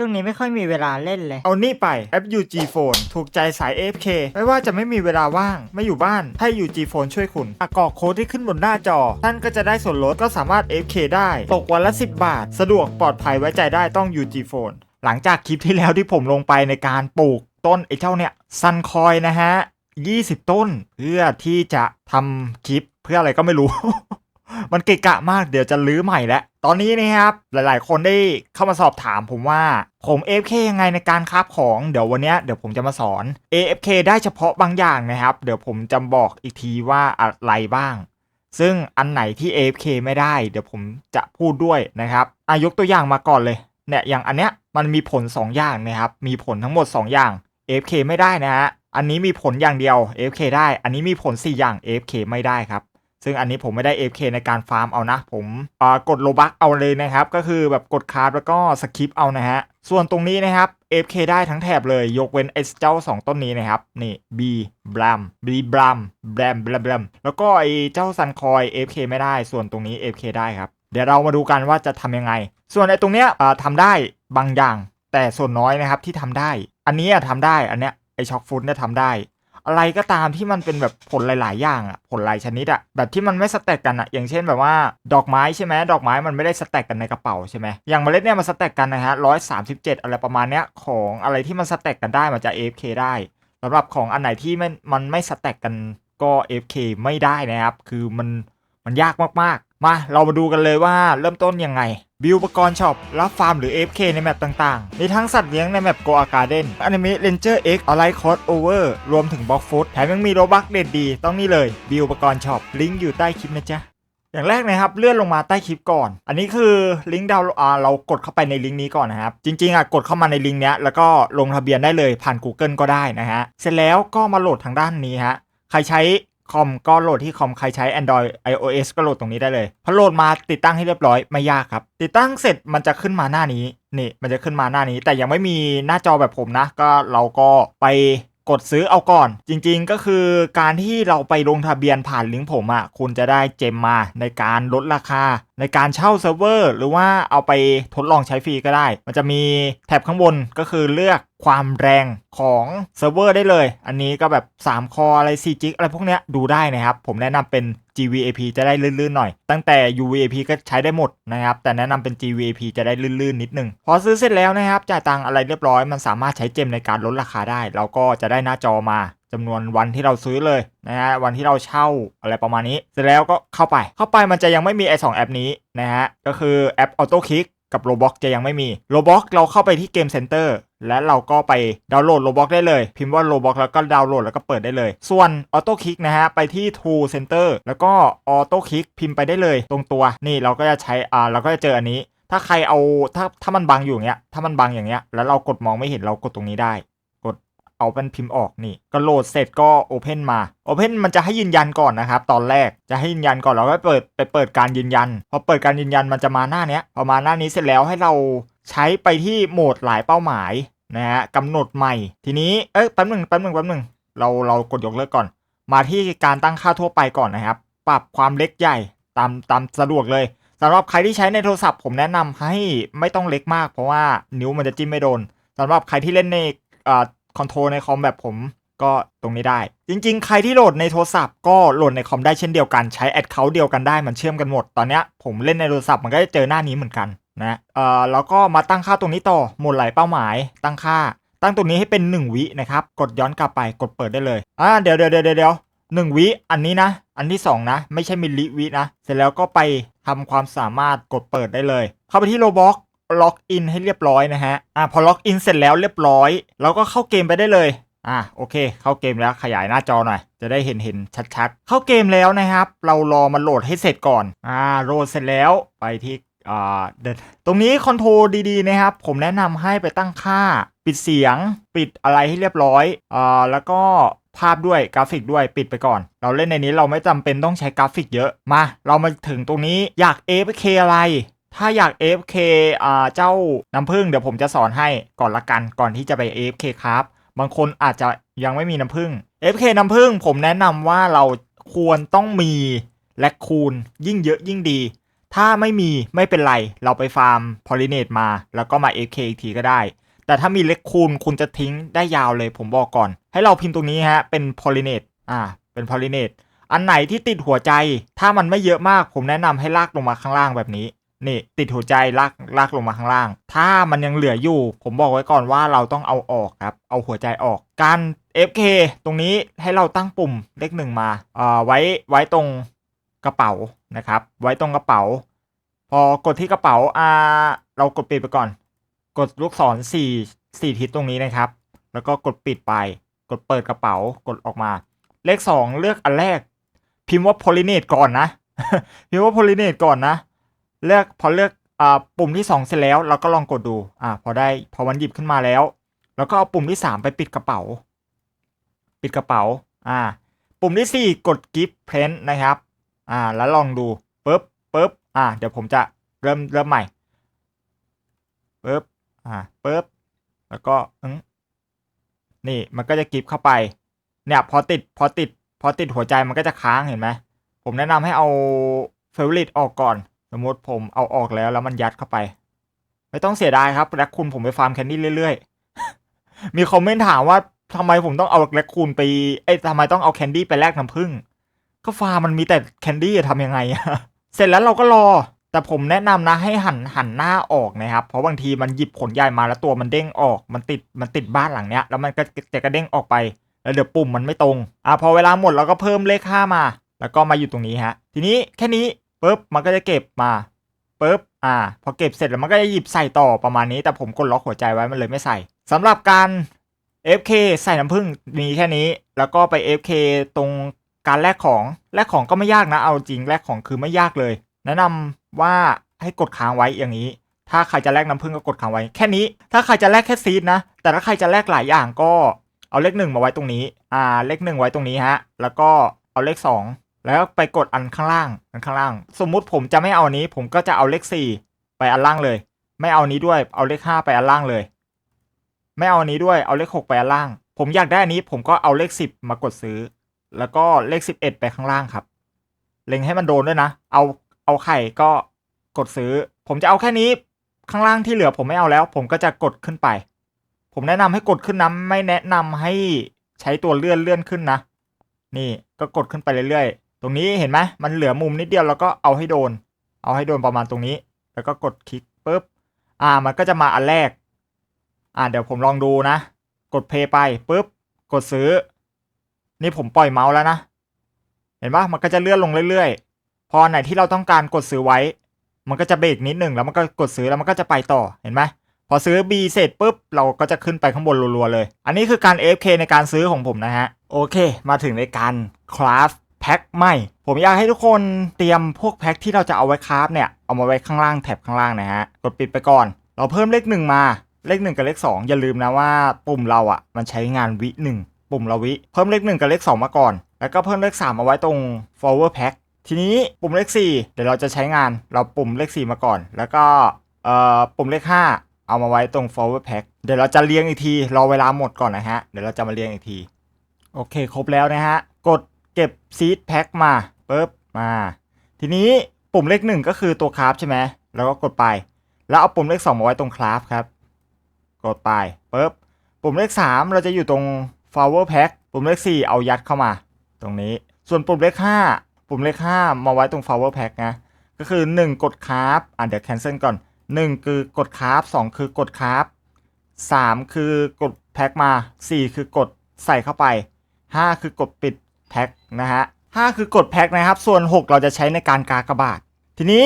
ช่วงนี้ไม่ค่อยมีเวลาเล่นเลย เอานี่ไปแอป UG Phone ถูกใจสาย AFK ไม่ว่าจะไม่มีเวลาว่าง ไม่อยู่บ้านให้ UG Phone ช่วยคุณอกรอกโค้ดที่ขึ้นบนหน้าจอ ท่านก็จะได้ส่วนลดก็สามารถ AFK ได้ตกวันละ 10 บาท สะดวกปลอดภัยไว้ใจได้ต้อง UG Phone หลังจากคลิปที่แล้วที่ผมลงไปในการปลูกต้นไอ้เจ้าเนี่ยซันคอยนะฮะ 20 ต้น เพื่อที่จะทำคลิปเพื่ออะไรก็ไม่รู้ มันเกะกะมากเดี๋ยวจะลื้อใหม่แล้ว อนนี้นะครับหลายๆ คนได้เข้ามาสอบถามผมว่าผม AFK ยังไงในการคราของเดี๋ยววันนี้เดี๋ยวผมจะมาสอน AFK ได้เฉพาะบางอย่างนะครับ เดี๋ยวผมจะบอกอีกทีว่าอะไรบ้าง ซึ่งอันไหนที่ AFK ไม่ได้ เดี๋ยวผมจะพูดด้วยนะครับอายกตัวอย่างมาก่อนเลยเนี่ยอย่างอันเนี้ยมันมีผล 2 อย่างนะครับ มีผลทั้งหมด 2 อย่าง AFK ไม่ได้นะฮะอันนี้มีผลอย่างเดียว AFK ได้ อันนี้มีผล 4 อย่าง AFK ไม่ได้ครับ ซึ่งอันนี้ผมไม่ได้ AFK ในการฟาร์มเอานะ ผมกดโลบักเอาเลยนะครับ ก็คือแบบกดคาร์ดแล้วก็สคิปเอานะฮะ ส่วนตรงนี้นะครับ AFK ได้ทั้งแถบเลย ยกเว้นไอ้เจ้า 2 ต้นนี้นะครับ นี่ B บลัม B บลัมแบลมบลัมบลัมแล้วก็ไอ้เจ้าซันคอย AFK ไม่ได้ ส่วนตรงนี้ AFK ได้ครับ เดี๋ยวเรามาดูกันว่าจะทำยังไง ส่วนไอ้ตรงเนี้ยอ่าทำได้บางอย่าง แต่ส่วนน้อยนะครับที่ทำได้ อันนี้อะทำได้ อันเนี้ยไอ้ช็อกฟุตเนี่ยทำได้ อะไรก็ตามที่มันเป็นแบบผลหลาย ๆ อย่างอะผลหลายชนิดอะแบบที่มันไม่สแต็กกันอะอย่างเช่นแบบว่าดอกไม้ใช่ไหมดอกไม้มันไม่ได้สแต็กกันในกระเป๋าใช่ไหมอย่างเมล็ดเนี่ยมันสแต็กกันนะฮะร้อยสามสิบเจ็ดอะไรประมาณเนี้ยของอะไรที่มันสแต็กกันได้มันจะ AFK ได้สำหรับของอันไหนที่มันมันไม่สแต็กกันก็ AFK ไม่ได้นะครับ คือมันมันยากมาก ๆ มาเรามาดูกันเลยว่าเริ่มต้นยังไง บิวอุปกรณ์ช็อปรับฟาร์มหรือ AFK ในแมปต่างๆ มีทั้งสัตว์เลี้ยงในแมป Goa Garden Anime Ranger X Allied Cross Over รวมถึงบล็อกฟุตแถมยังมีโรบักเด็ดดี ต้องนี่เลย บิวอุปกรณ์ช็อปลิงก์อยู่ใต้คลิปนะจ๊ะ อย่างแรกนะครับ เลื่อนลงมาใต้คลิปก่อน อันนี้คือลิงก์ดาวน์อ่าเรากดเข้าไปในลิงก์นี้ก่อนนะครับ จริงๆอะกดเข้ามาในลิงก์เนี้ยแล้วก็ลงทะเบียนได้เลยผ่าน Google ก็ได้นะฮะเสร็จแล้วก็มาโหลดทางด้านนี้ฮะใครใช้ คอมก็โหลดที่คอมใครใช้ Android iOS ก็โหลดตรงนี้ได้เลยพอโหลดมาติดตั้งให้เรียบร้อยไม่ยากครับ ติดตั้งเสร็จมันจะขึ้นมาหน้านี้นี่มันจะขึ้นมาหน้านี้ แต่ยังไม่มีหน้าจอแบบผมนะ ก็เราก็ไป กดซื้อเอาก่อน จริงๆก็คือการที่เราไปลงทะเบียนผ่านลิงก์ผมอะ่ะคุณจะได้เจมมาในการลดราคา ในการเช่าเซิร์ฟเวอร์ หรือว่าเอาไปทดลองใช้ฟรีก็ได้ มันจะมีแถบข้างบนก็คือเลือกความแรงของเซิร์ฟเวอร์ได้เลย อันนี้ก็แบบ 3 คออะไร4จิกอะไรพวกเนี้ยดูได้นะครับ ผมแนะนำเป็น GVAP จะได้ลื่นๆหน่อย ตั้งแต่ UVAP ก็ใช้ได้หมดนะครับ แต่แนะนำเป็น GVAP จะได้ลื่นๆนิดนึง พอซื้อเสร็จแล้วนะครับ จ่ายตังอะไรเรียบร้อย มันสามารถใช้เจมในการลดราคาได้ เราก็จะได้หน้าจอมาจำนวนวันที่เราซื้อเลยนะฮะวันที่เราเช่าอะไรประมาณนี้ เสร็จแล้วก็เข้าไป เข้าไปมันจะยังไม่มีไอสองแอปนี้นะฮะก็คือแอป Auto Click กับ Roblox จะยังไม่มี Roblox เราเข้าไปที่เกมเซ็นเตอร์และเราก็ไปดาวน์โหลด Roblox ได้เลย พิมพ์ว่า Roblox แล้วก็ดาวน์โหลดแล้วก็เปิดได้เลย ส่วน Auto Click นะฮะ ไปที่ Tool Center แล้วก็ Auto Click พิมพ์ไปได้เลย ตรงตัวนี่เราก็จะใช้อ่าเราก็จะเจออันนี้ ถ้าใครเอาถ้าถ้ามันบังอยู่อย่างเงี้ยถ้ามันบังอย่างเงี้ยแล้วเรากดมองไม่เห็นเรากดตรงนี้ได้ เอาเป็นพิมพ์ออกนี่ก็โหลดเสร็จก็ Open มา Open มันจะให้ยืนยันก่อนนะครับ ตอนแรกจะให้ยืนยันก่อนเราก็เปิดไปเปิดการยืนยัน พอเปิดการยืนยันมันจะมาหน้าเนี้ยพอมาหน้านี้เสร็จแล้วให้เราใช้ไปที่โหมดหลายเป้าหมายนะฮะกำหนดใหม่ ทีนี้เอ้ยแป๊บหนึ่งแป๊บหนึ่งแป๊บหนึ่งเราเรากดยกเลิกก่อน มาที่การตั้งค่าทั่วไปก่อนนะครับ ปรับความเล็กใหญ่ตามตามสะดวกเลยสำหรับใครที่ใช้ในโทรศัพท์ผมแนะนำให้ไม่ต้องเล็กมาก เพราะว่านิ้วมันจะจิ้มไม่โดนสำหรับใครที่เล่นในอ่า คอนโทรลในคอมแบบผมก็ตรงนี้ได้ จริงๆ ใครที่โหลดในโทรศัพท์ก็โหลดในคอมได้เช่นเดียวกันใช้แอดเคาท์เดียวกันได้มันเชื่อมกันหมด ตอนนี้ผมเล่นในโทรศัพท์มันก็จะเจอหน้านี้เหมือนกันนะเอ่อแล้วก็มาตั้งค่าตรงนี้ต่อหมดหลายเป้าหมาย ตั้งค่า ตั้งตรงนี้ให้เป็น 1 วินะครับ กดย้อนกลับไปกดเปิดได้เลยอ่าเดี๋ยวเดี๋ยวเดี๋ยวเดี๋ยวหนึ่งวิอันนี้นะ อันที่ 2 นะ ไม่ใช่มิลลิวินะ เสร็จแล้วก็ไปทำความสามารถกดเปิดได้เลย เข้าไปที่โลบ็อก ล็อกอินให้เรียบร้อยนะฮะอ่าพอล็อกอินเสร็จแล้วเรียบร้อยเราก็เข้าเกมไปได้เลยอ่าโอเค เข้าเกมแล้วขยายหน้าจอหน่อย จะได้เห็นเห็นชัดๆ เข้าเกมแล้วนะครับ เรารอมันโหลดให้เสร็จก่อนอ่าโหลดเสร็จแล้วไปที่อ่าเดินตรงนี้คอนโทรลดีๆนะครับ ผมแนะนำให้ไปตั้งค่า ปิดเสียง ปิดอะไรให้เรียบร้อยอ่าแล้วก็ภาพด้วยกราฟิกด้วยปิดไปก่อน เราเล่นในนี้เราไม่จำเป็นต้องใช้กราฟิกเยอะมา เรามาถึงตรงนี้อยาก AFK อะไร ถ้าอยาก AFK อ่าเจ้าน้ำผึ้งเดี๋ยวผมจะสอนให้ก่อนละกันก่อนที่จะไป AFK ครับ บางคนอาจจะยังไม่มีน้ำผึ้ง AFK น้ำผึ้งผมแนะนำว่าเราควรต้องมีและคูณยิ่งเยอะยิ่งดี ถ้าไม่มีไม่เป็นไร เราไปฟาร์มพอลิเนตมา แล้วก็มา FK อีกทีก็ได้ แต่ถ้ามีเล็กคูณคุณจะทิ้งได้ยาวเลยผมบอกก่อน ให้เราพิมพ์ตรงนี้ฮะเป็นพอลิเนตอ่าเป็นพอลิเนตอันไหนที่ติดหัวใจ ถ้ามันไม่เยอะมากผมแนะนำให้ลากลงมาข้างล่างแบบนี้ นี่ติดหัวใจลากลากลงมาข้างล่าง ถ้ามันยังเหลืออยู่ ผมบอกไว้ก่อนว่าเราต้องเอาออกครับ เอาหัวใจออก การ FK ตรงนี้ให้เราตั้งปุ่มเลขหนึ่งมาเอ่อไว้ไว้ตรงกระเป๋านะครับ ไว้ตรงกระเป๋า พอกดที่กระเป๋าอ่าเรากดปิดไปก่อน กดลูกศรสี่สี่ทิศตรงนี้นะครับ แล้วก็กดปิดไป กดเปิดกระเป๋ากดออกมา เลขสองเลือกอันแรก พิมพ์ว่า pollinate ก่อนนะ พิมพ์ว่า pollinate ก่อนนะ เลือกพอเลือกอ่าปุ่มที่สองเสร็จแล้วเราก็ลองกดดูอ่าพอได้พอมันหยิบขึ้นมาแล้ว แล้วก็เอาปุ่มที่สามไปปิดกระเป๋า ปิดกระเป๋าอ่าปุ่มที่สี่กด gift print นะครับอ่าแล้วลองดูปุ๊บปุ๊บอ่าเดี๋ยวผมจะเริ่มเริ่มใหม่ปุ๊บอ่าปุ๊บแล้วก็อึ้งนี่มันก็จะกิฟเข้าไป เนี่ยพอติดพอติดพอติดหัวใจมันก็จะค้างเห็นไหมผมแนะนำให้เอาเฟเวอริตออกก่อน สมมติผมเอาออกแล้วแล้วมันยัดเข้าไป ไม่ต้องเสียดายครับแร็คคูนผมไปฟาร์มแคนดี้เรื่อยๆ มีคอมเมนต์ถามว่าทำไมผมต้องเอาแร็คคูนไปเอ้ทำไมต้องเอาแคนดี้ไปแลกน้ำผึ้งก็ฟาร์มมันมีแต่แคนดี้อะทำยังไงอะเสร็จแล้วเราก็รอ แต่ผมแนะนำนะให้หันหันหน้าออกนะครับ เพราะบางทีมันหยิบขนใหญ่มาแล้วตัวมันเด้งออกมันติดมันติดบ้านหลังเนี้ย แล้วมันก็จะกระเด้งออกไปแล้วเดี๋ยวปุ่มมันไม่ตรงอะพอเวลาหมดเราก็เพิ่มเลขห้ามา แล้วก็มาอยู่ตรงนี้ฮะ ทีนี้แค่นี้ ปุ๊บมันก็จะเก็บมาปุ๊บอ่า พอเก็บเสร็จแล้วมันก็จะหยิบใส่ต่อประมาณนี้ แต่ผมกดล็อกหัวใจไว้มันเลยไม่ใส่สำหรับการ FK ใส่น้ำผึ้งมีแค่นี้ แล้วก็ไป FK ตรงการแลกของแลกของก็ไม่ยากนะ เอาจริงแลกของคือไม่ยากเลย แนะนำว่าให้กดค้างไว้อย่างนี้ ถ้าใครจะแลกน้ำผึ้งก็กดค้างไว้แค่นี้ ถ้าใครจะแลกแค่ซีดนะ แต่ถ้าใครจะแลกหลายอย่างก็เอาเลขหนึ่งมาไว้ตรงนี้ อ่า เลขหนึ่งไว้ตรงนี้ฮะ แล้วก็เอาเลขสอง แล้วไปกดอันข้างล่างอันข้างล่าง สมมุติผมจะไม่เอานี้ ผมก็จะเอาเลขสี่ไปอันล่างเลย ไม่เอานี้ด้วยเอาเลขห้าไปอันล่างเลย ไม่เอานี้ด้วยเอาเลขหกไปอันล่าง ผมอยากได้อันนี้ผมก็เอาเลขสิบมากดซื้อ แล้วก็เลขสิบเอ็ดไปข้างล่างครับ เล็งให้มันโดนด้วยนะ เอาเอาไข่ก็กดซื้อ ผมจะเอาแค่นี้ข้างล่างที่เหลือผมไม่เอาแล้ว ผมก็จะกดขึ้นไป ผมแนะนำให้กดขึ้นนะไม่แนะนำให้ใช้ตัวเลื่อนเลื่อนขึ้นนะ นี่ก็กดขึ้นไปเรื่อยๆ ตรงนี้เห็นไหมมันเหลือมุมนิดเดียวแล้วก็เอาให้โดน เอาให้โดนประมาณตรงนี้ แล้วก็กดคลิกปุ๊บ อ่า มันก็จะมาอันแรก อ่าเดี๋ยวผมลองดูนะ กดเพย์ไปปุ๊บ กดซื้อ นี่ผมปล่อยเมาส์แล้วนะ เห็นปะมันก็จะเลื่อนลงเรื่อยๆ พอไหนที่เราต้องการกดซื้อไว้ มันก็จะเบรกนิดหนึ่งแล้วมันก็กดซื้อแล้วมันก็จะไปต่อ เห็นไหมพอซื้อ B เสร็จปุ๊บ เราก็จะขึ้นไปข้างบนรัวๆเลย อันนี้คือการ AFK ในการซื้อของผมนะฮะ โอเค มาถึงในการคราฟ แพ็คใหม่ ผมอยากให้ทุกคนเตรียมพวกแพ็คที่เราจะเอาไว้คราฟเนี่ย เอามาไว้ข้างล่างแท็บข้างล่างนะฮะ กดปิดไปก่อน เราเพิ่มเลขหนึ่งมา เลขหนึ่งกับเลขสองอย่าลืมนะว่าปุ่มเราอะ่ะ มันใช้งานวิหนึ่งปุ่มเราวิ เพิ่มเลขหนึ่งกับเลขสองมาก่อน แล้วก็เพิ่มเลขสามมาไว้ตรง forward pack ทีนี้ปุ่มเลขสี่เดี๋ยวเราจะใช้งานเราปุ่มเลขสี่มาก่อน แล้วก็เอ่อปุ่มเลขห้าเอามาไว้ตรง forward pack เดี๋ยวเราจะเรียงอีกที รอเวลาหมดก่อนนะฮะ เดี๋ยวเราจะมาเรียงอีกที โอเค ครบแล้วนะฮะ กดเก็บ seed pack มาปุ๊บมา ทีนี้ปุ่มเลขหนึ่งก็คือตัวคราฟใช่ไหมแล้วก็กดไป แล้วเอาปุ่มเลขสองมาไว้ตรงคราฟครับ กดไปปุ๊บปุ่มเลขสามเราจะอยู่ตรง flower pack ปุ่มเลขสี่เอายัดเข้ามา ตรงนี้ ส่วนปุ่มเลขห้าปุ่มเลขห้ามาไว้ตรง flower pack นะก็คือ 1 กดคราฟอะเดี๋ยว cancel ก่อน 1 คือกดคราฟ2คือกดคราฟ3คือกดแพ็คมา 4 คือกดใส่เข้าไป 5 คือกดปิดแพ็ค นะฮะ5คือกดแพ็คนะครับ ส่วน 6 เราจะใช้ในการกากบาท ทีนี้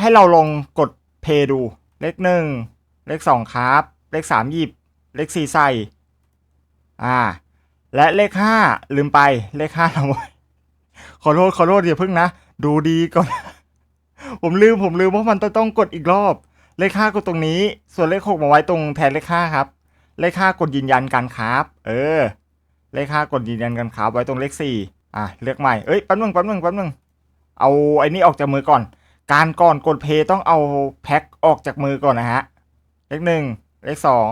ให้เราลองกดเพย์ดู เลข1เลข2ครับ เลข3หยิบ เลข4ใส่ อ่า และเลข5ลืมไป เลข5เราไว้ขอโทษขอโทษอย่าเพิ่งนะ ดูดีก่อน ผมลืมผมลืมว่าะมันต้องต้องกดอีกรอบ เลขห้ากดตรงนี้ ส่วนเลขหกมาไว้ตรงแทนเลขห้าครับ เลขห้ากดยืนยันการครับ เออ เลขห้ากดยืนยันการครับ ไว้ตรงเลขสี่ อะเลือกใหม่เอ้ยแป๊บนึงแป๊บนึงแป๊บนึงเอาไอ้นี่ออกจากมือก่อน การก่อนกดเพย์ต้องเอาแพ็คออกจากมือก่อนนะฮะเลขหนึ่งเลขสอง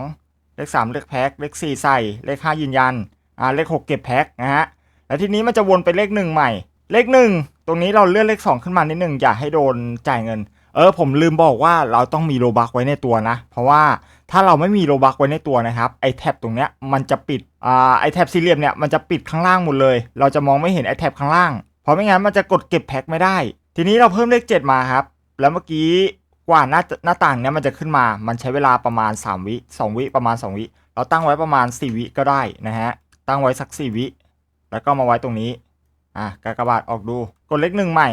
เลขสามเลือกแพ็คเลขสี่ใส่เลขห้ายืนยันอ่าเลขหกเก็บแพ็คนะฮะแล้วทีนี้มันจะวนไปเลขหนึ่งใหม่ เลขหนึ่งตรงนี้เราเลื่อนเลข2ขึ้นมานิดนึงอย่าให้โดนจ่ายเงิน เออผมลืมบอกว่าเราต้องมีโลบักไว้ในตัวนะ เพราะว่า ถ้าเราไม่มีโลบักไว้ในตัวนะครับไอแท็บตรงเนี้ยมันจะปิดอ่าไอแท็บสี่เหลี่ยมเนี่ยมันจะปิดข้างล่างหมดเลย เราจะมองไม่เห็นไอแท็บข้างล่าง เพราะไม่งั้นมันจะกดเก็บแพ็คไม่ได้ ทีนี้เราเพิ่มเลข 7 มาครับ แล้วเมื่อกี้กว่าหน้าหน้าต่างเนี้ยมันจะขึ้นมา มันใช้เวลาประมาณ 3 วิ 2 วิประมาณ 2 วิ เราตั้งไว้ประมาณ 4 วิก็ได้นะฮะ ตั้งไว้สัก 4 วิ แล้วก็มาไว้ตรงนี้ อะกากบาทออกดู กดเลขหนึ่งใหม่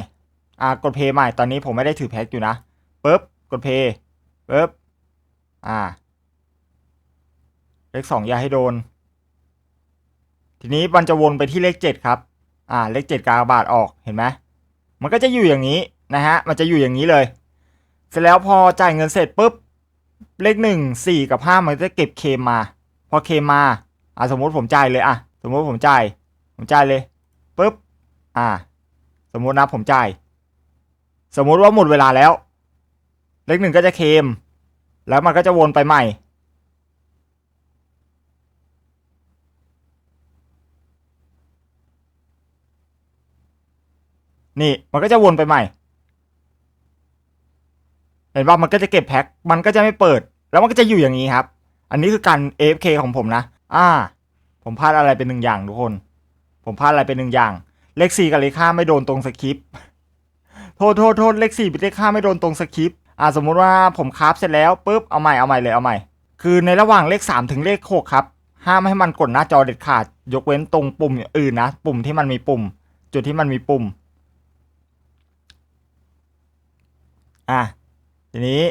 อ่ากดเพย์ใหม่ ตอนนี้ผมไม่ได้ถือแพ็คอยู่นะปุ๊บ กดเพย์ปุ๊บ อ่า เลขสองอย่าให้โดน ทีนี้มันจะวนไปที่เลขเจ็ดครับ อ่า เลขเจ็ดกากบาทออกเห็นไหมมันก็จะอยู่อย่างนี้นะฮะ มันจะอยู่อย่างนี้เลย เสร็จแล้วพอจ่ายเงินเสร็จปุ๊บ เลขหนึ่งสี่กับห้ามันจะเก็บเคมมา พอเคมมา อ่าสมมติผมจ่ายเลยอะ สมมติผมจ่าย ผมจ่ายเลยปุ๊บ อ่า สมมตินะผมจ่าย สมมุติว่าหมดเวลาแล้ว เลขหนึ่งก็จะเคม แล้วมันก็จะวนไปใหม่ นี่มันก็จะวนไปใหม่ เห็นว่ามันก็จะเก็บแพ็ค มันก็จะไม่เปิด แล้วมันก็จะอยู่อย่างนี้ครับ อันนี้คือการ AFK ของผมนะ อ่า ผมพลาดอะไรเป็นหนึ่งอย่างทุกคน ผมพลาดอะไรเป็นหนึ่งอย่าง เลขสี่กับเลขห้าไม่โดนตรงสคริปต์โทษโทษโทษเลขสี่เป็นเลขห้าไม่โดนตรงสคริปต์อ่าสมมุติว่าผมคราฟเสร็จแล้วปุ๊บเอาใหม่เอาใหม่เลยเอาใหม่ คือในระหว่างเลขสามถึงเลขหกครับห้ามให้มันกดหน้าจอเด็ดขาด ยกเว้นตรงปุ่มอื่นนะ ปุ่มที่มันมีปุ่ม จุดที่มันมีปุ่ม อะทีนี้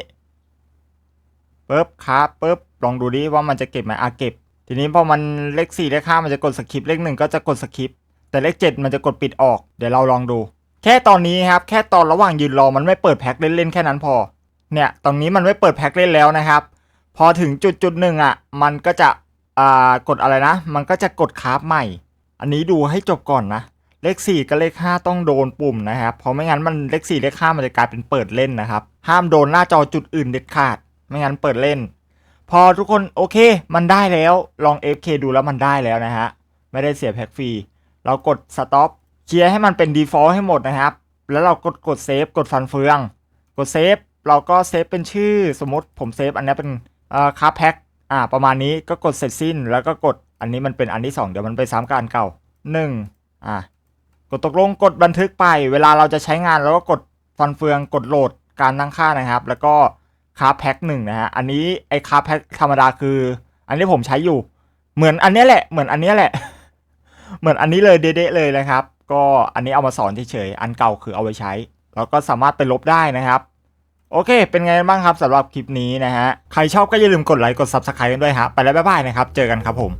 ปุ๊บครับปุ๊บลองดูดิว่ามันจะเก็บไหมอะเก็บ ทีนี้พอมันเลขสี่เลขห้ามันจะกดสคริปต์เลขหนึ่งก็จะกดสคริปต์แต่เลขเจ็ดมันจะกดปิดออก เดี๋ยวเราลองดู แค่ตอนนี้ครับ แค่ตอนระหว่างยืนรอมันไม่เปิดแพ็คเล่นๆแค่นั้นพอ เนี่ยตอนนี้มันไม่เปิดแพ็คเล่นแล้วนะครับ พอถึงจุดจุดหนึ่งอะ มันก็จะอ่ากดอะไรนะ มันก็จะกดคราฟใหม่ อันนี้ดูให้จบก่อนนะ เลข 4 กับเลข 5 ต้องโดนปุ่มนะครับ เพราะไม่งั้นมันเลข 4 เลข 5 มันจะกลายเป็นเปิดเล่นนะครับ ห้ามโดนหน้าจอจุดอื่นเด็ดขาด ไม่งั้นเปิดเล่น พอทุกคนโอเค มันได้แล้ว ลอง FK ดูแล้วมันได้แล้วนะฮะ ไม่ได้เสียแพ็คฟรี เรากด stop เคลียร์ให้มันเป็น default ให้หมดนะครับ แล้วเรากดกดเซฟกดฟันเฟือง กดเซฟเราก็เซฟเป็นชื่อสมมติผมเซฟอันนี้เป็นอ่อคาแพ็คอ่าประมาณนี้ก็กดเสร็จสิ้น แล้วก็กดอันนี้มันเป็นอันที่สองเดี๋ยวมันไปซ้ำกับอันเก่าหนึ่งอ่า กดตกลงกดบันทึกไป เวลาเราจะใช้งานเราก็กดฟันเฟืองกดโหลดการตั้งค่านะครับ แล้วก็คาแพ็คหนึ่งนะฮะอันนี้ไอคาแพ็คธรรมดาคือ อันนี้ผมใช้อยู่ เหมือนอันนี้แหละเหมือนอันนี้แหละ เหมือนอันนี้เลยเด๊ะเลยนะครับ ก็อันนี้เอามาสอนเฉยๆอันเก่าคือเอาไว้ใช้แล้วก็สามารถไปลบได้นะครับ โอเค เป็นไงบ้างครับสำหรับคลิปนี้นะฮะใครชอบก็อย่าลืมกดไลค์กด subscribe กันด้วยฮะไปแล้วบ๊ายบายนะครับ เจอกันครับผม